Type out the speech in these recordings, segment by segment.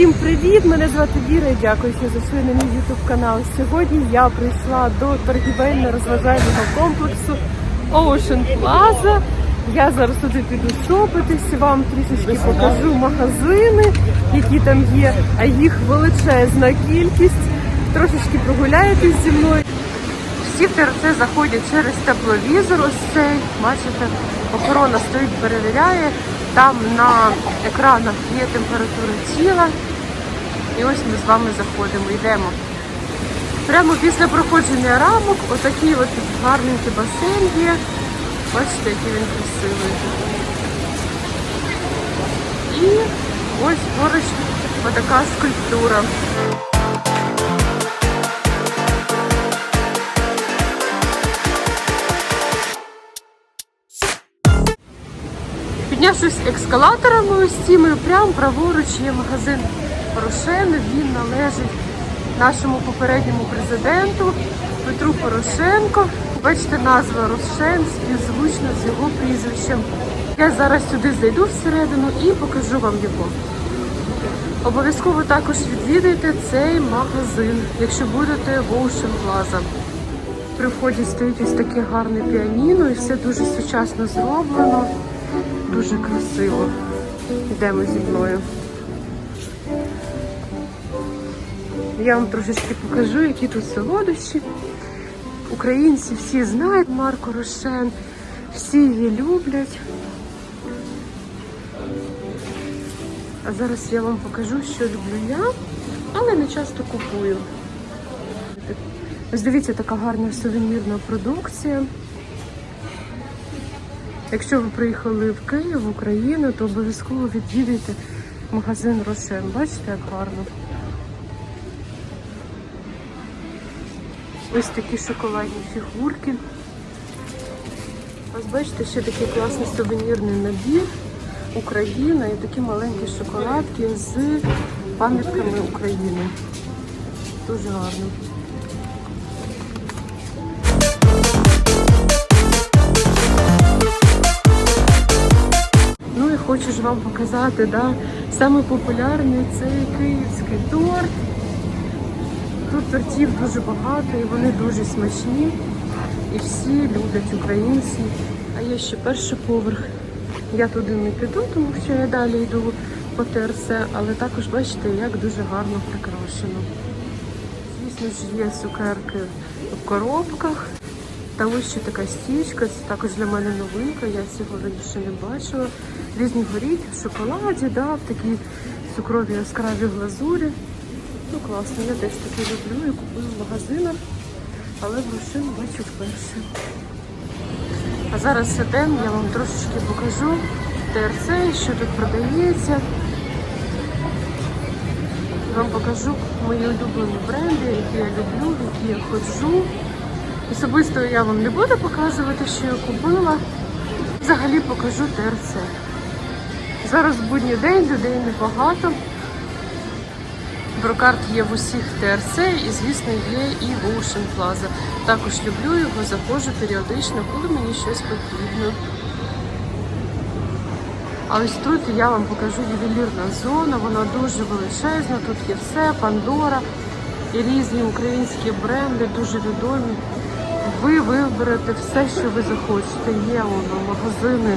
Всім привіт! Мене звати Віра і дякую, що зайшли на мій YouTube канал. Сьогодні я прийшла до торгівельно-розважального комплексу Ocean Plaza. Я зараз туди піду шопитись, вам трішечки покажу магазини, які там є, а їх величезна кількість. Трошечки прогуляєтесь зі мною. Всі в ТРЦ заходять через тепловізор. Ось цей, бачите, охорона стоїть, перевіряє. Там на екранах є температура тіла. І ось ми з вами заходимо, йдемо. Прямо після проходження рамок отакий от гарненький басейн є. Бачите, який він красивий. І ось поруч отака скульптура. Піднявшись ескалаторами ось цими, прямо праворуч є магазин Порошен. Він належить нашому попередньому президенту Петру Порошенко. Бачите, назва Рошен співзвучна з його прізвищем. Я зараз сюди зайду всередину і покажу вам його. Обов'язково також відвідайте цей магазин, якщо будете в Ocean Plaza. При вході стоїть ось таке гарне піаніно і все дуже сучасно зроблено. Дуже красиво. Йдемо зі мною. Я вам трошечки покажу, які тут солодощі. Українці всі знають Марко Рошен, всі її люблять. А зараз я вам покажу, що люблю я, але не часто купую. Ось дивіться, така гарна сувенірна продукція. Якщо ви приїхали в Київ, в Україну, то обов'язково відвідайте магазин Рошен. Бачите, як гарно. Ось такі шоколадні фігурки. Ось бачите, ще такий класний сувенірний набір Україна і такі маленькі шоколадки з пам'ятками України. Дуже гарно. Ну і хочу ж вам показати, да, саме цей київський торт. Тут тортів дуже багато і вони дуже смачні. І всі люблять українці. А є ще перший поверх. Я туди не піду, тому що я далі йду по ТРЦ, але також бачите, як дуже гарно прикрашено. Звісно ж, є цукерки в коробках. Та ось ще така стічка, це також для мене новинка, я цього раніше не бачила. Різні горіхи в шоколаді, да, в такій цукровій яскравій глазурі. Ну класно, я теж таке люблю і купую в магазинах, але грошину бачу вперше. А зараз ідемо, я вам трошечки покажу ТРЦ, що тут продається. Вам покажу мої улюблені бренди, які я люблю, які я ходжу. Особисто я вам не буду показувати, що я купила. Взагалі покажу ТРЦ. Зараз будній день, людей небагато. Брокарт є в усіх ТРЦ і, звісно, є і в Ocean Plaza. Також люблю його, заходжу періодично, коли мені щось потрібно. А ось тут я вам покажу ювелірна зона, вона дуже величезна, тут є все, Пандора і різні українські бренди, дуже відомі. Ви виберете все, що ви захочете. Є воно магазини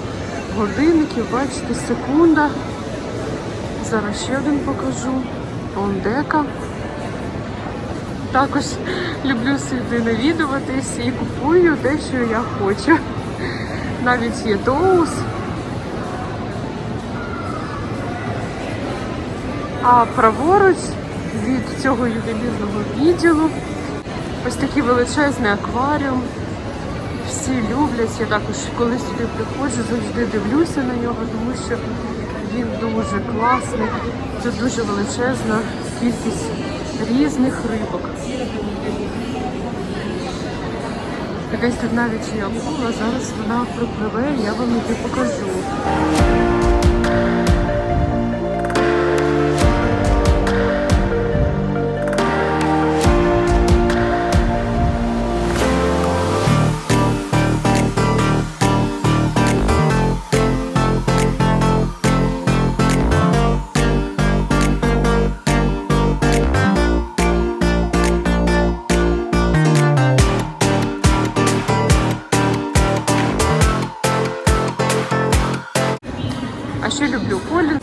годинників, бачите, секунда. Зараз ще один покажу. Ондека. Також люблю сюди навідуватись і купую те, що я хочу. Навіть є доус. А праворуч від цього ювелірного відділу ось такий величезний акваріум. Всі люблять. Я також коли сюди приходжу, завжди дивлюся на нього, тому що він дуже класний. Тут дуже величезна кількість різних рибок. Якась тут навіть є акула, зараз вона пропливе, я вам її покажу.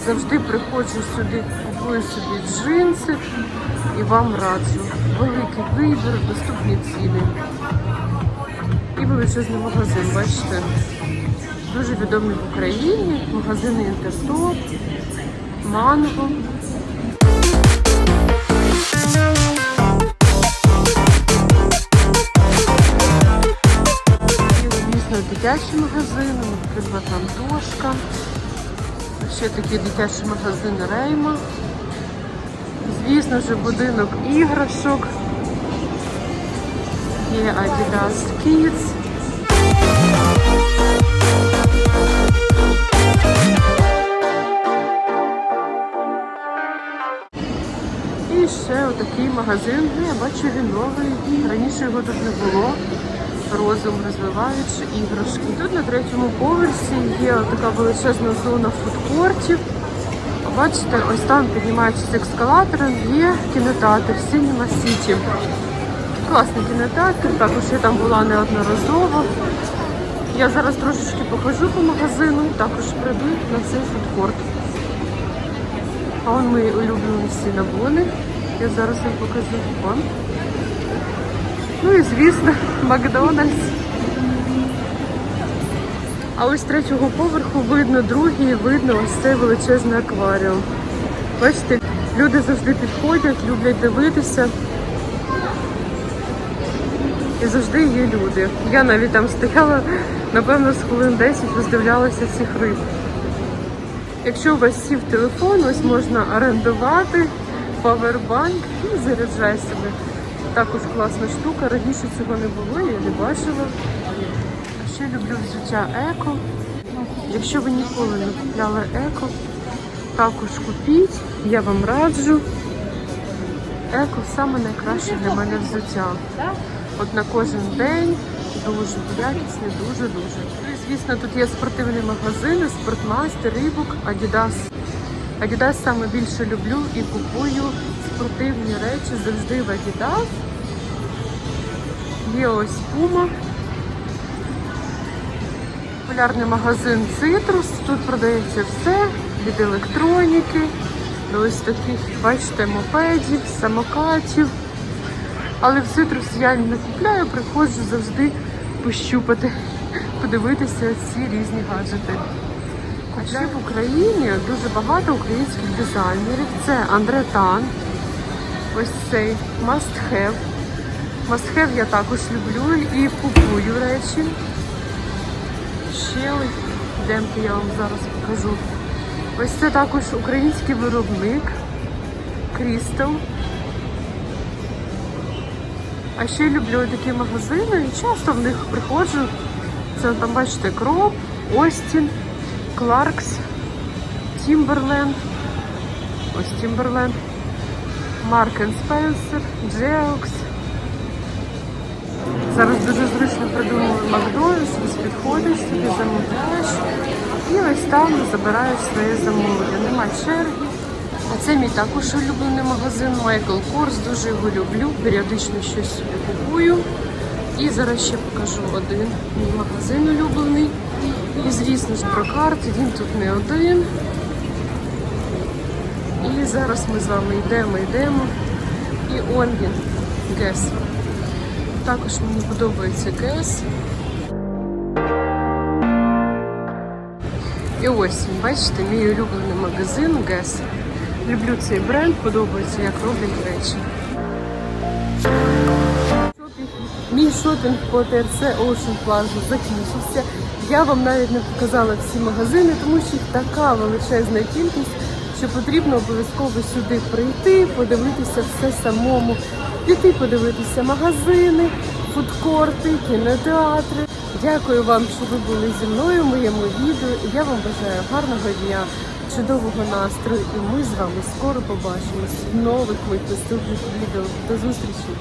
Завжди приходжу сюди, купую собі джинси і вам раджу. Великий вибір, доступні ціни. І величезний магазин, бачите. Дуже відомий в Україні. Магазини Інтерстоп, Манго. Дитячі магазини, наприклад, Антошка. Ще такий дитячий магазин Рейма. Звісно ж, будинок іграшок. Є Adidas Kids. І ще отакий магазин. Я бачу він новий. Раніше його тут не було. Розум розвиваючи іграшки. Тут на третьому поверсі є така величезна зона фудкортів. Бачите, ось там піднімаючись ескалатором, є кінотеатр Cinema City. Класний кінотеатр, також я там була неодноразово. Я зараз трошечки покажу по магазину, також прийду на цей фудкорт. А вон мої улюблені сінабони. Я зараз вам покажу. Вон. Ну і звісно, Макдональдс. А ось третього поверху видно другий, видно ось цей величезний акваріум. Бачите, люди завжди підходять, люблять дивитися. І завжди є люди. Я навіть там стояла, напевно, з хвилин 10 роздивлялася цих риб. Якщо у вас сів телефон, ось можна орендувати павербанк і заряджай себе. Також класна штука. Раніше цього не було, я не бачила. А ще люблю взуття еко. Якщо ви ніколи не купляли еко, також купіть, я вам раджу. Еко саме найкраще для мене взуття. От на кожен день дуже якісне, дуже-дуже. Звісно, тут є спортивні магазини, спортмастер, рибок, Adidas. Adidas саме більше люблю і купую спортивні речі завжди в Adidas. Є ось Puma. Популярний магазин Citrus. Тут продається все від електроніки до ось таких, бачите, мопедів, самокатів. Але в Citrus я не купляю, приходжу завжди пощупати, подивитися ці різні гаджети. А ще в Україні дуже багато українських дизайнерів. Це Андре Тан, ось цей Must Have. Must Have я також люблю і купую речі. Ще йдемте, я вам зараз покажу. Ось це також український виробник Crystal. А ще люблю такі магазини часто в них приходжу. Це там, бачите, Кроп, Остін, Кларкс, Тімберленд. Ось Тімберленд, Марк Спенсер, Джеокс. Зараз дуже зручно придумали Макдональдс, ось підходиш собі, замовляєш і ось там забираєш своє замовлення. Нема черги. А це мій також улюблений магазин Майкл Корс. Дуже його люблю. Періодично щось собі купую. І зараз ще покажу один мій магазин улюблений. І звісно ж про карти, він тут не один. І зараз ми з вами йдемо, йдемо. І он він, Гес. Також мені подобається Гес. І ось бачите, мій улюблений магазин Гес. Люблю цей бренд, подобається, як роблять речі. Мій шопінг по ТРЦ Ocean Plaza закінчився. Я вам навіть не показала всі магазини, тому що така величезна кількість, що потрібно обов'язково сюди прийти, подивитися все самому, піти подивитися магазини, фудкорти, кінотеатри. Дякую вам, що ви були зі мною в моєму відео. Я вам бажаю гарного дня, чудового настрою. І ми з вами скоро побачимось в нових моїх наступних відео. До зустрічі!